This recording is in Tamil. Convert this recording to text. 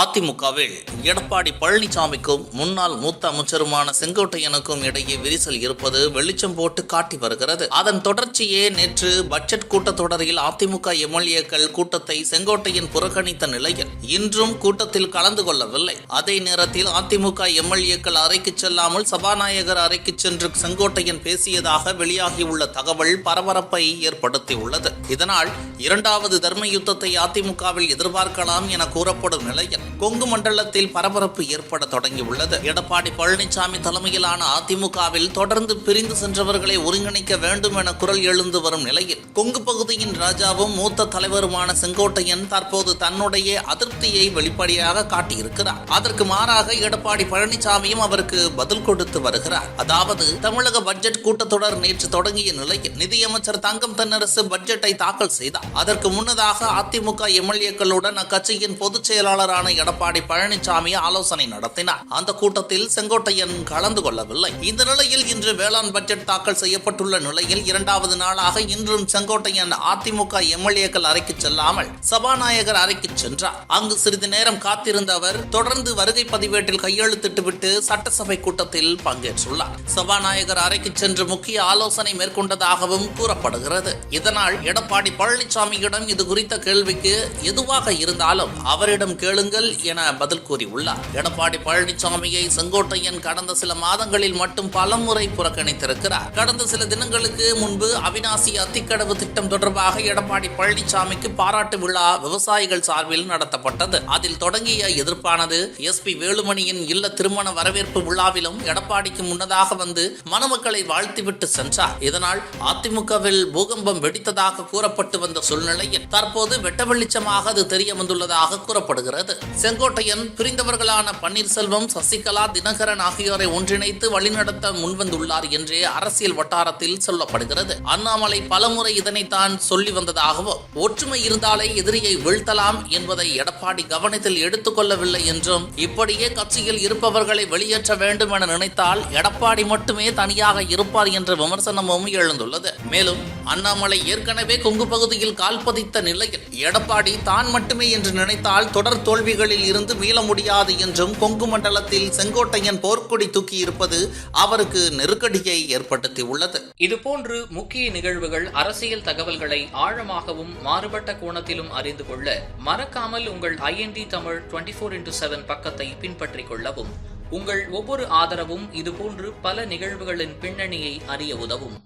அதிமுகவில் எடப்பாடி பழனிசாமிக்கும் முன்னாள் மூத்த அமைச்சருமான செங்கோட்டையனுக்கும் இடையே விரிசல் இருப்பது வெளிச்சம் போட்டு காட்டி வருகிறது. அதன் தொடர்ச்சியே நேற்று பட்ஜெட் கூட்டத்தொடரில் அதிமுக எம்எல்ஏக்கள் கூட்டத்தை செங்கோட்டையன் புறக்கணித்த நிலையில் இன்றும் கூட்டத்தில் கலந்து கொள்ளவில்லை. அதே நேரத்தில் அதிமுக எம்எல்ஏக்கள் அறைக்கு செல்லாமல் சபாநாயகர் அறைக்கு சென்று செங்கோட்டையன் பேசியதாக வெளியாகியுள்ள தகவல் பரபரப்பை ஏற்படுத்தியுள்ளது. இதனால் இரண்டாவது தர்ம யுத்தத்தை அதிமுகவில் எதிர்பார்க்கலாம் என கூறப்படும் நிலையில் கொங்கு மண்டலத்தில் பரபரப்பு ஏற்பட தொடங்கியுள்ளது. எடப்பாடி பழனிசாமி தலைமையிலான அதிமுகவில் தொடர்ந்து பிரிந்து சென்றவர்களை ஒருங்கிணைக்க வேண்டும் என குரல் எழுந்து வரும் நிலையில் கொங்கு பகுதியின் ராஜாவும் மூத்த தலைவருமான செங்கோட்டையன் தற்போது தன்னுடைய அதிருப்தியை வெளிப்படையாக காட்டியிருக்கிறார். அதற்கு மாறாக எடப்பாடி பழனிசாமியும் அவருக்கு பதில் கொடுத்து வருகிறார். அதாவது தமிழக பட்ஜெட் கூட்டத்தொடர் நேற்று தொடங்கிய நிலையில் நிதியமைச்சர் தங்கம் தென்னரசு பட்ஜெட்டை தாக்கல் செய்தார். அதற்கு முன்னதாக அதிமுக எம்எல்ஏக்களுடன் அக்கட்சியின் பொதுச் செயலாளரான எடப்பாடி பழனிசாமி ஆலோசனை நடத்தினார். அந்த கூட்டத்தில் செங்கோட்டையன் கலந்து கொள்ளவில்லை. இந்த நிலையில் இன்று வேளாண் பட்ஜெட் தாக்கல் செய்யப்பட்டுள்ள நிலையில் இரண்டாவது நாளாக இன்றும் செங்கோட்டையன் அதிமுக எம்எல்ஏக்கள் அறைக்கு செல்லாமல் சபாநாயகர் அறைக்கு சென்றார். அங்கு சிறிது நேரம் காத்திருந்த அவர் தொடர்ந்து வருகை பதிவேட்டில் கையெழுத்திட்டுவிட்டு சட்டசபை கூட்டத்தில் பங்கேற்றுள்ளார். சபாநாயகர் அறைக்கு சென்று முக்கிய ஆலோசனை மேற்கொண்டதாகவும் கூறப்படுகிறது. இதனால் எடப்பாடி பழனிசாமியிடம் இது குறித்த கேள்விக்கு எதுவாக இருந்தாலும் அவரிடம் கேளுங்கள் என பதில் கூறியுள்ளார். எடப்பாடி பழனிசாமியை செங்கோட்டையன் கடந்த சில மாதங்களில் மட்டும் பலமுறை புறக்கணித்திருக்கிறார். கடந்த சில தினங்களுக்கு முன்பு அவினாசி அத்திக்கடவு திட்டம் தொடர்பாக எடப்பாடி பழனிசாமிக்கு பாராட்டு விழா விவசாயிகள் சார்பில் நடத்தப்பட்டது. அதில் தொடங்கிய எதிர்ப்பானது எஸ் பி வேலுமணியின் இல்ல திருமண வரவேற்பு விழாவிலும் எடப்பாடிக்கு முன்னதாக வந்து மணமக்களை வாழ்த்திவிட்டு சென்றார். இதனால் அதிமுகவில் பூகம்பம் வெடித்ததாக கூறப்பட்டு வந்த சூழ்நிலையில் தற்போது வெட்ட வெளிச்சமாக அது தெரிய வந்துள்ளதாக கூறப்படுகிறது. செங்கோட்டையன் பிரிந்தவர்களான பன்னீர்செல்வம் சசிகலா தினகரன் ஆகியோரை ஒன்றிணைத்து வழிநடத்த முன்வந்துள்ளார் என்றே அரசியல் வட்டாரத்தில் சொல்லப்படுகிறது. அண்ணாமலை பலமுறை இதனைத்தான் சொல்லி வந்ததாகவும் ஒற்றுமை இருந்தாலே எதிரியை வீழ்த்தலாம் என்பதை எடப்பாடி கவனத்தில் எடுத்துக்கொள்ளவில்லை என்றும் இப்படியே கட்சியில் இருப்பவர்களை வெளியேற்ற வேண்டும் என நினைத்தால் எடப்பாடி மட்டுமே தனியாக இருப்பார் என்ற விமர்சனமும் எழுந்துள்ளது. மேலும் அண்ணாமலை ஏற்கனவே கொங்கு பகுதியில் கால்பதித்த நிலையில் எடப்பாடி தான் மட்டுமே என்று நினைத்தால் தொடர் தோல்விகள் தோல்விகளில் இருந்து மீள முடியாது என்றும் கொங்கு மண்டலத்தில் செங்கோட்டையன் போர்க்கொடி தூக்கி இருப்பது அவருக்கு நெருக்கடியை ஏற்படுத்தியுள்ளது. இதுபோன்று முக்கிய நிகழ்வுகள் அரசியல் தகவல்களை ஆழமாகவும் மாறுபட்ட கோணத்திலும் அறிந்து கொள்ள மறக்காமல் உங்கள் I N D Tamil twenty four into seven பக்கத்தை பின்பற்றிக் கொள்ளவும். உங்கள் ஒவ்வொரு ஆதரவும் இதுபோன்று பல நிகழ்வுகளின் பின்னணியை அறிய உதவும்.